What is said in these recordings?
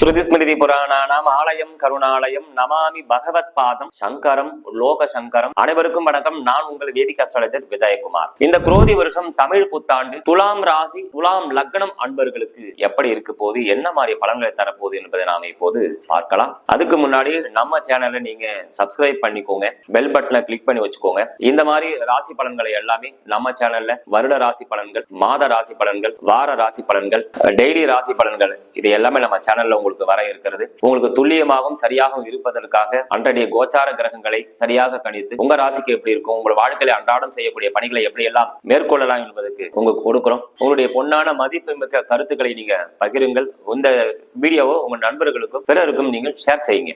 ஸ்ருதிஸ்மிருதி புராணானாம் ஆலயம் கருணாலயம் நமாமி பகவத் பாதம் சங்கரம் லோக சங்கரம் அனைவருக்கும் வணக்கம். நான் உங்கள் வேதிக் அஸ்ட்ராலஜர் விஜயகுமார். இந்த குரோதி வருஷம் தமிழ் புத்தாண்டு துலாம் ராசி துலாம் லக்னம் அன்பர்களுக்கு எப்படி இருக்க போது என்ன மாதிரி பலன்களை தரப்போகுது என்பதை நாம இப்போது பார்க்கலாம். அதுக்கு முன்னாடி நம்ம சேனலை நீங்க சப்ஸ்கிரைப் பண்ணிக்கோங்க. பெல் பட்டனை கிளிக் பண்ணி வச்சுக்கோங்க. இந்த மாதிரி ராசி பலன்களை எல்லாமே நம்ம சேனல்ல வருட ராசி பலன்கள் மாத ராசி பலன்கள் வார ராசி பலன்கள் டெய்லி ராசி பலன்கள் இது எல்லாமே நம்ம சேனல்ல உங்களுக்கு உங்களுக்கு வர இருக்கிறது. உங்களுக்கு துல்லியமாகவும் சரியாகவும் இருப்பதற்காக அன்றைய கோச்சார கிரகங்களை சரியாக கணித்து உங்க ராசிக்கு எப்படி இருக்கும் உங்கள் வாழ்க்கையில அன்றாடம் செய்யக்கூடிய பணிகளை எப்படி எல்லாம் மேற்கொள்ளலாம் என்பதற்கு உங்களுக்கு கொடுக்கிறோம். உங்களுடைய பொன்னான மதிப்பு மிக்க கருத்துக்களை நீங்க பகிருங்கள். இந்த வீடியோவை உங்க நண்பர்களுக்கும் பிறருக்கும் நீங்கள் ஷேர் செய்யுங்க.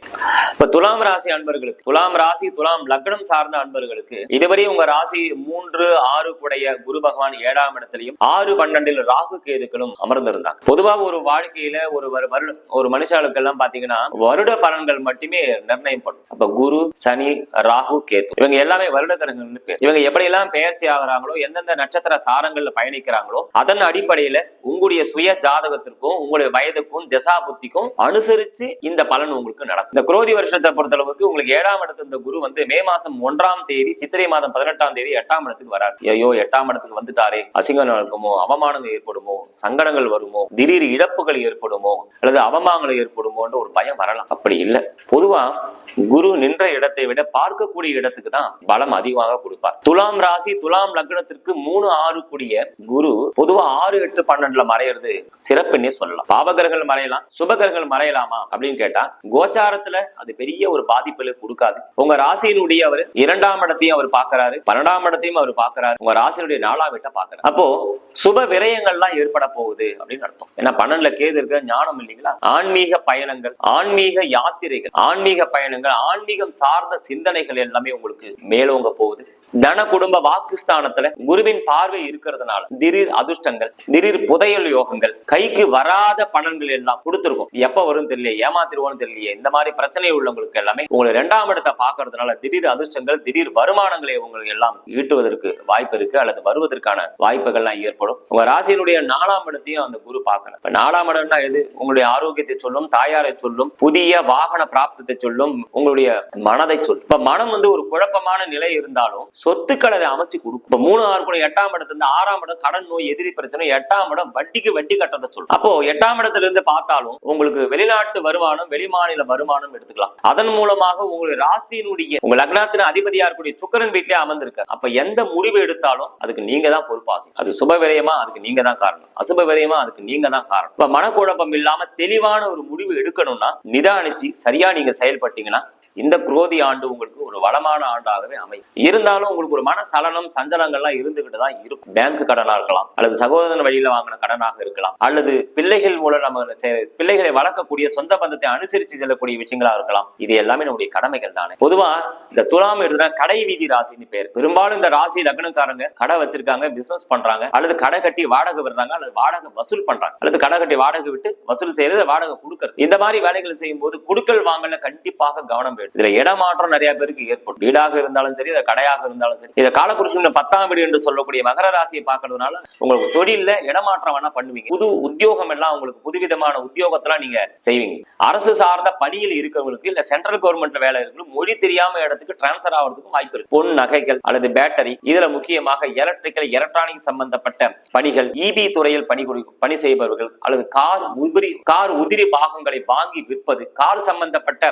இப்ப துலாம் ராசி அன்பர்களுக்கு துலாம் ராசி துலாம் லக்னம் சார்ந்த அன்பர்களுக்கு இதுவரை உங்க ராசி மூன்று ஆறு உடைய குரு பகவான் ஏழாம் இடத்திலையும் ஆறு பன்னெண்டில் ராகு கேதுக்களும் அமர்ந்திருந்தாங்க. பொதுவா ஒரு வாழ்க்கையில ஒரு வரு- வருட ஒரு மனுஷாளுக்கெல்லாம் பாத்தீங்கன்னா வருட பலன்கள் மட்டுமே நிர்ணயம் பண்ணும் அப்ப குரு சனி ராகு கேத்து இவங்க எல்லாமே வருடக்கரங்கள்னு பேர் இவங்க எப்படி எல்லாம் பெயர்ச்சி ஆகுறாங்களோ எந்தெந்த நட்சத்திர சாரங்கள்ல பயணிக்கிறாங்களோ அதன் அடிப்படையில உங்களுடைய சுய ஜாதகத்திற்கும் உங்களுடைய வயதுக்கும் திசா புத்திக்கும் அனுசரிச்சு இந்த பலன் உங்களுக்கு நடக்கும். இந்த குரோதி வருஷத்தை பொறுத்தளவுக்கு உங்களுக்கு ஏழாம் இடத்து இந்த குரு வந்து மே மாசம் ஒன்றாம் தேதி சித்திரை மாதம் பதினெட்டாம் தேதி எட்டாம் இடத்துக்கு வராரு. ஐயோ எட்டாம் இடத்துக்கு வந்துட்டாரே. அசிங்கம் நடக்குமோ அவமானங்கள் ஏற்படுமோ சங்கடங்கள் வருமோ திடீர் இழப்புகள் ஏற்படுமோ அல்லது அவமான அவமானங்கள் ஏற்படுமோன்ற ஒரு பயம் வரலாம். அப்படி இல்லை. பொதுவா குரு நின்ற இடத்தை விட பார்க்கக்கூடிய இடத்துக்கு தான் பலம் அதிகமாக கொடுப்பார். துலாம் ராசி துலாம் லக்னத்திற்கு மூணு ஆறு கூடிய குரு பொதுவா ஆறு எட்டு பன்னெண்டுல மறையிறது சிறப்புன்னே சொல்லலாம். பாவகர்கள் மறையலாம் சுபகர்கள் மறையலாமா அப்படின்னு கேட்டா கோச்சாரத்துல அது பெரிய ஒரு பாதிப்புல கொடுக்காது. உங்க ராசியினுடைய அவர் இரண்டாம் இடத்தையும் அவர் பாக்குறாரு பன்னெண்டாம் இடத்தையும் அவர் பாக்குறாரு உங்க ராசியினுடைய நாலாம் வீட்டை பாக்குறாரு அப்போ சுப விரயங்கள்லாம் ஏற்பட போகுது அப்படின்னு அர்த்தம். ஏன்னா பன்னெண்டுல கேது இருக்க ஞானம் இல்லைங்களா? ஆன்மீக பயணங்கள் ஆன்மீக யாத்திரைகள் ஆன்மீக பயணங்கள் ஆன்மீகம் சார்ந்த சிந்தனைகள் எல்லாமே உங்களுக்கு மேலோங்க போகுது. தன குடும்ப வாக்குஸ்தானத்துல குருவின் பார்வை இருக்கிறதுனால திடீர் அதிர்ஷ்டங்கள் திடீர் புதையல் யோகங்கள் கைக்கு வராத பலன்கள் எல்லாம் கொடுத்துருக்கும். எப்ப வரும் தெரியல ஏமாத்திருவோம்னு தெரியலையே. இந்த மாதிரி பிரச்சனை உள்ளவங்களுக்கு எல்லாமே உங்களை இரண்டாம் இடத்தை பாக்குறதுனால திடீர் அதிர்ஷ்டங்கள் திடீர் வருமானங்களை உங்களுக்கு எல்லாம் ஈட்டுவதற்கு வாய்ப்பு இருக்கு அல்லது வருவதற்கான வாய்ப்புகள்லாம் ஏற்படும். உங்க ராசியினுடைய நாலாம் இடத்தையும் அந்த குரு பார்க்கணும் நாலாம் இடம்னா எது? உங்களுடைய ஆரோக்கியத்தை சொல்லும் தாயாரை சொல்லும் புதிய வாகன பிராப்தத்தை சொல்லும் உங்களுடைய மனதை சொல்லும். இப்ப மனம் வந்து ஒரு குழப்பமான நிலை இருந்தாலும் சொத்துக்களை அதை அமைச்சு கொடுக்கும். இப்ப மூணு ஆறு கூட எட்டாம் இடத்துல இருந்து ஆறாம் இடம் கடன் நோய் எதிரி பிரச்சனை எட்டாம் இடம் வட்டிக்கு வட்டி கட்டுறது சொல்லும் அப்போ எட்டாம் இடத்துல இருந்து பார்த்தாலும் உங்களுக்கு வெளிநாட்டு வருமானம் வெளிமாநில வருமானம் எடுத்துக்கலாம். அதன் மூலமாக உங்களுடைய ராசியினுடைய உங்க லக்னாத்தின அதிபதியா இருக்கக்கூடிய சுக்கரன் வீட்டிலே அமர்ந்திருக்க. அப்ப எந்த முடிவு எடுத்தாலும் அதுக்கு நீங்க தான் பொறுப்பாகும் அது சுப விரயமா அதுக்கு நீங்க தான் காரணம். அசுப விரயமா அதுக்கு நீங்க தான் காரணம். இப்ப மனக்குழப்பம் இல்லாம தெளிவான ஒரு முடிவு எடுக்கணும்னா நிதானிச்சு சரியா நீங்க செயல்பட்டீங்கன்னா இந்த குரோதி ஆண்டு உங்களுக்கு வளமான ஆண்டாகவே அமையும். இருந்தாலும் உங்களுக்கு ஒரு மன சலனம் சஞ்சலங்கள்லாம் இருந்துகிட்டு தான் இருக்கும். பேங்க் கடனா இருக்கலாம் அல்லது சகோதரன் வழியில வாங்கின கடனாக இருக்கலாம் அல்லது பிள்ளைகள் மூலம் நம்ம பிள்ளைகளை வளர்க்கக்கூடிய சொந்த பந்தத்தை அனுசரிச்சு செல்லக்கூடிய விஷயங்களா இருக்கலாம். இது எல்லாமே நம்முடைய கடமைகள் தானே. பொதுவா இந்த துலாம் எடுத்துனா கடை வீதி ராசின்னு பேர். பெரும்பாலும் இந்த ராசி லக்னக்காரங்க கடை வச்சிருக்காங்க பிசினஸ் பண்றாங்க அல்லது கடை கட்டி வாடகை விடுறாங்க அல்லது வாடகை வசூல் பண்றாங்க அல்லது கடை கட்டி வாடகை விட்டு வசூல் செய்யறது வாடகை கொடுக்கறது. இந்த மாதிரி வேலைகளை செய்யும் போது குடுக்கல் வாங்கல கண்டிப்பாக கவனம் வேணும். இதுல இடமாற்றம் நிறைய பேருக்கு ஏற்படும். வீடாக இருந்தாலும் சரி இது கடையாக இருந்தாலும் சரி. இதை காலபுருஷன் பத்தாம் வீடு என்று சொல்லக்கூடிய மகர ராசியை பார்க்கறதுனால உங்களுக்கு தொழில இடமாற்றம் வேணா பண்ணுவீங்க. புது உத்தியோகம் எல்லாம் உங்களுக்கு புதுவிதமான உத்தியோகத்தெல்லாம் நீங்க செய்வீங்க. அரசு சார்ந்த பணியில் இருக்கிறவங்களுக்கு இல்ல சென்ட்ரல் கவர்மெண்ட்ல வேலை இருக்கு மொழி தெரியாம இடத்துக்கு டிரான்ஸ்பர் ஆகிறதுக்கும் வாய்ப்பு இருக்கு. பொன் நகைகள் அல்லது பேட்டரி இதுல முக்கியமாக எலக்ட்ரிக்கல் எலக்ட்ரானிக் சம்பந்தப்பட்ட பணிகள் இபி துறையில் பணி பணி செய்பவர்கள் அல்லது கார் உதிரி கார் உதிரி பாகங்களை வாங்கி விற்பது கார் சம்பந்தப்பட்ட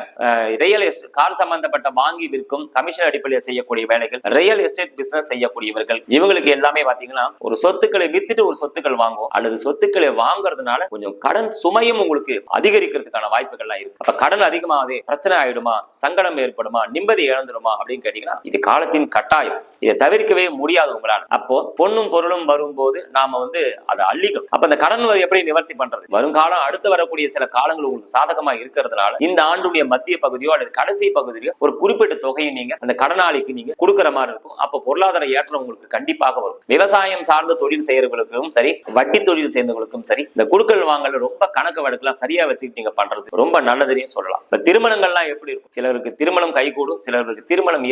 ரியல் எஸ்டேட் கார் சம்பந்தப்பட்ட வாங்கி விற்க இருக்கும். கமிஷன் அடிப்படையில் செய்யக்கூடிய வேலைகள் ரியல் எஸ்டேட் பிசினஸ் செய்யக்கூடியவர்கள். இவங்களுக்கு எல்லாமே பாத்தீங்கன்னா ஒரு சொத்துக்களை வித்துட்டு ஒரு சொத்துக்கள் வாங்கும் அல்லது சொத்துக்களை வாங்குறதுனால கொஞ்சம் கடன் சுமையும் உங்களுக்கு அதிகரிக்கிறதுக்கான வாய்ப்புகள்லாம் இருக்கு. அப்ப கடன் அதிகமாவது பிரச்சனை ஆயிடுமா சங்கடம் ஏற்படுமா நிம்மதி இழந்துடுமா அப்படின்னு கேட்டீங்கன்னா இது காலத்தின் கட்டாயம். இதை தவிர்க்கவே முடியாது உங்களால். அப்போ பொண்ணும் பொருளும் வரும்போது நாம வந்து அதை அள்ளிக்கணும். அப்ப இந்த கடன் வரி எப்படி நிவர்த்தி பண்றது? வருங்காலம் அடுத்து வரக்கூடிய சில காலங்கள் உங்களுக்கு சாதகமா இருக்கிறதுனால இந்த ஆண்டுடைய மத்திய பகுதியோ அல்லது கடைசி பகுதியிலோ ஒரு குறிப்பிட்ட தொகை தொகையை நீங்க அந்த கடனாளிக்கு நீங்க கொடுக்குற மாதிரி இருக்கும். அப்ப பொருளாதார ஏற்றம் உங்களுக்கு கண்டிப்பாக வரும். விவசாயம் சார்ந்த தொழில் செய்யறவங்களுக்கும் சரி வட்டி தொழில் சேர்ந்தவங்களுக்கும் சரி இந்த குடுக்கல் வாங்கல ரொம்ப கணக்கு வழக்குலாம் சரியா வச்சுக்கிட்டீங்க பண்றது ரொம்ப நல்லதுன்னு சொல்லலாம். இப்ப திருமணங்கள்லாம் எப்படி இருக்கும்? சிலருக்கு திருமணம் கைகூடும் சிலருக்கு திருமணம்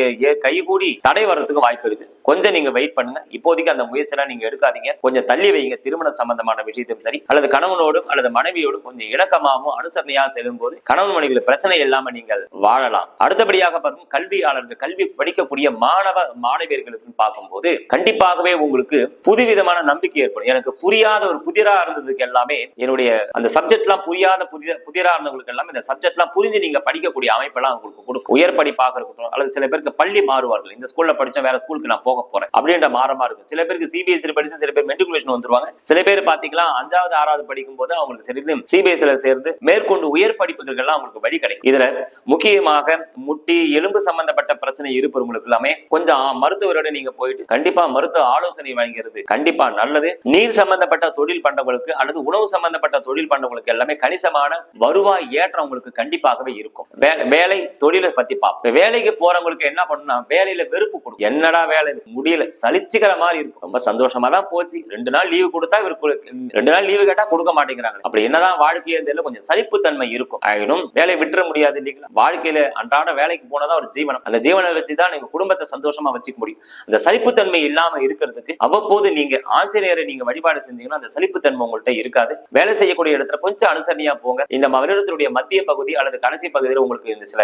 கைகூடி தடை வர்றதுக்கு வாய்ப்பு இருக்கு. கொஞ்சம் நீங்க வெயிட் பண்ணுங்க. இப்போதைக்கு அந்த முயற்சியெல்லாம் நீங்க எடுக்காதீங்க. கொஞ்சம் தள்ளி வைங்க. திருமணம் சம்பந்தமான விஷயத்தையும் சரி அல்லது கணவனோடும் அல்லது மனைவியோடும் கொஞ்சம் இணக்கமாகவும் அனுசரணையா செல்லும் போது கணவன் மனைவிகள் பிரச்சனை இல்லாம நீங்கள் வாழலாம். அடுத்தபடியாக கல்வி கல்வியாளர்கள் கல்வி படிக்கக்கூடிய மாணவ மாணவியர்களுக்கு பார்க்கும்போது கண்டிப்பாகவே உங்களுக்கு புதுவிதமான நம்பிக்கை ஏற்படும். எனக்கு புரியாத ஒரு புதிரா இருந்ததுக்கு எல்லாமே என்னுடைய அந்த சப்ஜெக்ட் எல்லாம் புரியாத புதிய புதிரா இருந்தவங்களுக்கு எல்லாமே இந்த சப்ஜெக்ட் எல்லாம் புரிஞ்சு நீங்க படிக்கக்கூடிய அமைப்பெல்லாம் உங்களுக்கு கொடுக்கும். உயர் படிப்பாக இருக்கட்டும் அல்லது சில பேருக்கு பள்ளி மாறுவார்கள். இந்த ஸ்கூல்ல படிச்சா வேற ஸ்கூலுக்கு நான் போக போறேன். அப்படின்ற மாறமா இருக்கும். சில பேருக்கு சிபிஎஸ்சி படிச்சு சில பேர் மெட்ரிகுலேஷன் வந்துருவாங்க. சில பேர் பாத்தீங்கன்னா அஞ்சாவது ஆறாவது படிக்கும் போது அவங்களுக்கு சரி சிபிஎஸ்சில சேர்ந்து மேற்கொண்டு உயர் படிப்புகள் எல்லாம் அவங்களுக்கு வழி கிடைக்கும். இதுல முக்கியமாக முட்டி எலும்பு சம்பந்தப்பட்ட பிரச்சனை இருப்பவங்களுக்கு எல்லாமே கொஞ்சம் மருத்துவரோட நீங்க போயிட்டு கண்டிப்பா மருத்துவ ஆலோசனை வழங்குறது கண்டிப்பா நல்லது. நீர் சம்பந்தப்பட்ட தொழில் பண்றவங்களுக்கு அல்லது உணவு சம்பந்தப்பட்ட தொழில் பண்றவங்களுக்கு எல்லாமே கணிசமான வருவாய் ஏற்றம் உங்களுக்கு கண்டிப்பாகவே இருக்கும். வேலை தொழிலை பத்தி பார்ப்போம். வேலைக்கு போறவங்களுக்கு என்ன பண்ணணும்னா வேலையில வெறுப்பு கொடுக்கும். என்னடா வேலை? முடியல. சலிச்சுக்கிற மாதிரி இருக்கும். ரொம்ப சந்தோஷமா தான் போச்சு. ரெண்டு நாள் லீவு கொடுத்தா இவர் ரெண்டு நாள் லீவு கேட்டா கொடுக்க மாட்டேங்கிறாங்க. அப்படி என்னதான் வாழ்க்கையே தெரியல கொஞ்சம் சலிப்புத்தன்மை இருக்கும். ஆயினும் வேலையை விட்டுற முடியாது இல்லைங்களா? வாழ்க்கையில அன்றாட வேலைக்கு போனதான் ஒரு ஜீவனம். அந்த ஜீவனை வச்சுதான் நீங்க குடும்பத்தை சந்தோஷமா வச்சுக்க முடியும். அந்த சலிப்புத்தன்மை இல்லாம இருக்கிறதுக்கு அவ்வப்போது நீங்க ஆஞ்சநேயரை நீங்க வழிபாடு செஞ்சீங்கன்னா அந்த சலிப்புத்தன்மை உங்கள்கிட்ட இருக்காது. வேலை செய்யக்கூடிய இடத்துல கொஞ்சம் அனுசரணையா போங்க. இந்த வருடத்தினுடைய மத்திய பகுதி அல்லது கடைசி பகுதியில் உங்களுக்கு இந்த சில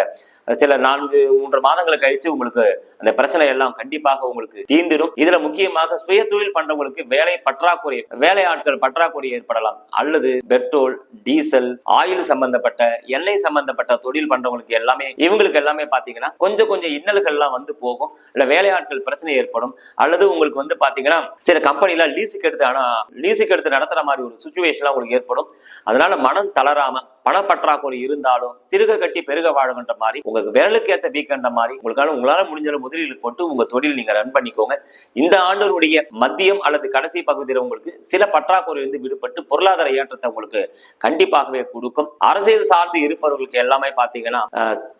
சில நான்கு மூன்று மாதங்களை கழிச்சு உங்களுக்கு அந்த பிரச்சனை எல்லாம் கண்டிப்பாக உங்களுக்கு தீர்ந்திடும். இதுல முக்கியமாக சுய தொழில் பண்றவங்களுக்கு வேலை பற்றாக்குறை வேலை ஆட்கள் பற்றாக்குறை ஏற்படலாம். அல்லது பெட்ரோல் டீசல் ஆயில் சம்பந்தப்பட்ட எண்ணெய் சம்பந்தப்பட்ட தொழில் பண்றவங்களுக்கு எல்லாமே இவங்களுக்கு எல்லாமே பாத்தீங்கன்னா கொஞ்சம் கொஞ்சம் இன்னல்கள் எல்லாம் வந்து போகும். இல்ல வேலையாட்கள் பிரச்சனை ஏற்படும். அல்லது உங்களுக்கு வந்து பாத்தீங்கன்னா சில கம்பெனில லீஸுக்கு எடுத்து ஆனா லீஸுக்கு எடுத்து நடத்துற மாதிரி ஒரு சுச்சுவேஷன் உங்களுக்கு ஏற்படும். அதனால மனம் தளராம பணப்பற்றாக்குறை இருந்தாலும் சிறுக கட்டி பெருக வாழுங்கிற மாதிரி உங்களுக்கு விரலுக்கு ஏத்த வீக்கன்ற மாதிரி உங்களுக்கான உங்களால முடிஞ்ச முதலீடு போட்டு உங்க தொழில் நீங்க ரன் பண்ணிக்கோங்க. இந்த ஆண்டினுடைய மத்தியம் அல்லது கடைசி பகுதியில் உங்களுக்கு சில பற்றாக்குறை இருந்து விடுபட்டு பொருளாதார ஏற்றத்தை உங்களுக்கு கண்டிப்பாகவே கொடுக்கும். அரசியல் சார்ந்து இருப்பவர்களுக்கு எல்லாமே பாத்தீங்கன்னா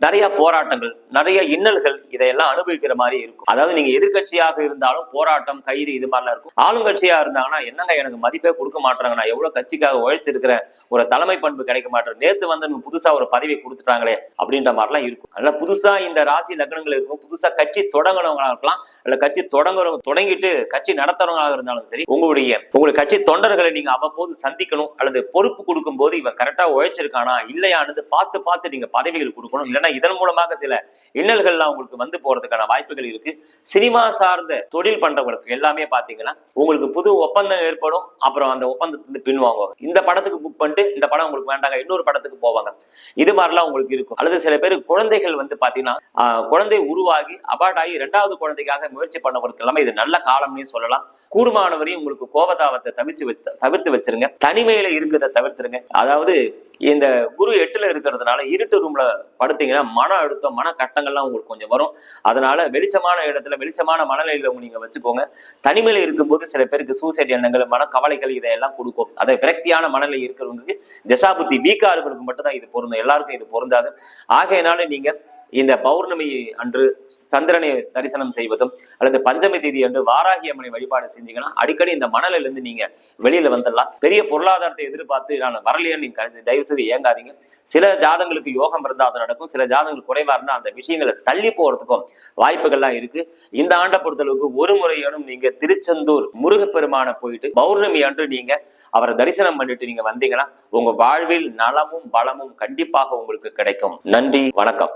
நிறைய போராட்டங்கள் நிறைய இன்னல்கள் இதையெல்லாம் அனுபவிக்கிற மாதிரி இருக்கும். அதாவது நீங்க எதிர்க்கட்சியாக இருந்தாலும் போராட்டம் கைது இது மாதிரிலாம் இருக்கும். ஆளுங்கட்சியா இருந்தாங்கன்னா என்னங்க எனக்கு மதிப்பே கொடுக்க மாட்டாங்க நான் எவ்வளவு கட்சிக்காக உழைச்சிருக்கிறேன் ஒரு தலைமை பண்பு கிடைக்க மாட்டேன் நேத்து வந்து நம்ம புதுசா ஒரு பதவி கொடுத்துட்டாங்களே அப்படின்ற மாதிரிலாம் இருக்கும். அதனால புதுசா இந்த ராசி லக்னங்கள் இருக்கும். புதுசா கட்சி தொடங்கினவங்களா இருக்கலாம். இல்ல கட்சி தொடங்குறவங்க தொடங்கிட்டு கட்சி நடத்துறவங்களாக இருந்தாலும் சரி உங்களுடைய உங்களுக்கு கட்சி தொண்டர்களை நீங்க அவ்வப்போது சந்திக்கணும். அல்லது பொறுப்பு கொடுக்கும் போது இவன் கரெக்டா உழைச்சிருக்கானா இல்லையானது பார்த்து பார்த்து நீங்க பதவிகள் கொடுக்கணும். இல்லைன்னா இதன் மூலமாக சில இன்னல்கள்லாம் உங்களுக்கு வந்து போறதுக்கான வாய்ப்புகள் இருக்கு. சினிமா சார்ந்த தொழில் பண்றவங்களுக்கு எல்லாமே பாத்தீங்கன்னா உங்களுக்கு புது ஒப்பந்தம் ஏற்படும். அப்புறம் அந்த ஒப்பந்தத்துல பின்வாங்குவாங்க. இந்த படத்துக்கு புக் பண்ணிட்டு இந்த படம் உங்களுக்கு வேண்டாங்க. இன்னொரு படத்துக்கு போவாங்க. இது மாதிரிலாம் உங்களுக்கு இருக்கும். அல்லது சில பேர் குழந்தைகள் வந்து பாத்தீங்கன்னா ஆஹ், குழந்தை உருவாகி அபார்ட் ஆகி இரண்டாவது குழந்தைக்காக முயற்சி பண்ணவங்களுக்கு எல்லாமே இது நல்ல காலம்னு சொல்லலாம். கூடுமானவரையும் உங்களுக்கு கோபதாபத்தை தவிர்த்து தவிர்த்து வச்சிருங்க. தனிமையில இருக்கிறத தவிர்த்துருங்க. அதாவது இந்த குரு எட்டுல இருக்கிறதுனால இருட்டு ரூம்ல படுத்தீங்கன்னா மன அழுத்தம் மன கட்டங்கள்லாம் உங்களுக்கு கொஞ்சம் வரும். அதனால வெளிச்சமான இடத்துல வெளிச்சமான மனநிலையில உங்க நீங்க வச்சுக்கோங்க. தனிமையில இருக்கும்போது சில பேருக்கு சூசைட் எண்ணங்கள் மன கவலைகள் இதையெல்லாம் கொடுக்கும். அதை விரக்தியான மனநிலை இருக்கிறவங்களுக்கு திசாபுத்தி வீக்கா இருக்கிறவங்களுக்கு மட்டும்தான் இது பொருந்தும். எல்லாருக்கும் இது பொருந்தாது. ஆகையினால நீங்க இந்த பௌர்ணமி அன்று சந்திரனை தரிசனம் செய்வதும் அல்லது பஞ்சமி தேதி அன்று வாராகி அம்மனை வழிபாடு செஞ்சீங்கன்னா அடிக்கடி இந்த மணல இருந்து நீங்க வெளியில வந்துடலாம். பெரிய பொருளாதாரத்தை எதிர்பார்த்து நான் வரலையே நீங்க தயவு செய்து ஏங்காதீங்க. சில ஜாதங்களுக்கு யோகம் இருந்தால் அது நடக்கும். சில ஜாதங்கள் குறைவா இருந்தால் அந்த விஷயங்களை தள்ளி போறதுக்கும் வாய்ப்புகள்லாம் இருக்கு. இந்த ஆண்டை பொறுத்தளவுக்கு ஒரு முறையானும் நீங்க திருச்செந்தூர் முருகப்பெருமான போயிட்டு பௌர்ணமி அன்று நீங்க அவரை தரிசனம் பண்ணிட்டு நீங்க வந்தீங்கன்னா உங்க வாழ்வில் நலமும் பலமும் கண்டிப்பாக உங்களுக்கு கிடைக்கும். நன்றி வணக்கம்.